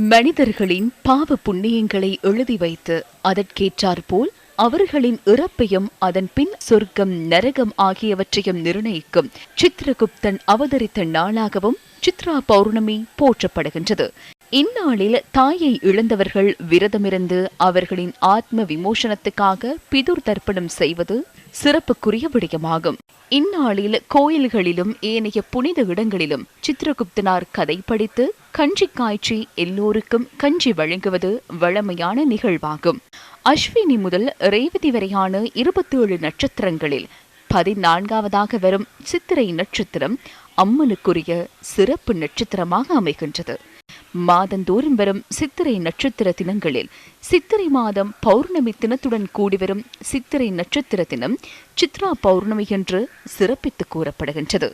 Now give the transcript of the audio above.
மனிதர்களின் பாவ புண்ணியங்களை எழுதி வைத்து அதற்கேற்றாற்போல் அவர்களின் இறப்பையும் அதன் பின் சொர்க்கம் நரகம் ஆகியவற்றையும் நிர்ணயிக்கும் சித்திரகுப்தன் அவதரித்த நாளாகவும் சித்ரா பௌர்ணமி போற்றப்படுகின்றது. இந்நாளில் தாயை இழந்தவர்கள் விரதமிருந்து அவர்களின் ஆத்ம விமோசனத்துக்காக பிதுர் தர்ப்பணம் செய்வது சிறப்புக்குரிய விடயமாகும். இந்நாளில் கோயில்களிலும் ஏனைய புனித இடங்களிலும் சித்திரகுப்தனார் கதை படித்து கஞ்சி காய்ச்சி எல்லோருக்கும் கஞ்சி வழங்குவது வழமையான நிகழ்வாகும். அஸ்வினி முதல் ரேவதி வரையான இருபத்தேழு நட்சத்திரங்களில் பதினான்காவதாக வரும் சித்திரை நட்சத்திரம் அம்மனுக்குரிய சிறப்பு நட்சத்திரமாக அமைகின்றது. மாதந்தோறும் வரும் சித்திரை நட்சத்திர தினங்களில் சித்திரை மாதம் பௌர்ணமி தினத்துடன் கூடி வரும் சித்திரை நட்சத்திர தினம் சித்ரா பௌர்ணமி என்று சிறப்பித்து கூறப்படுகின்றது.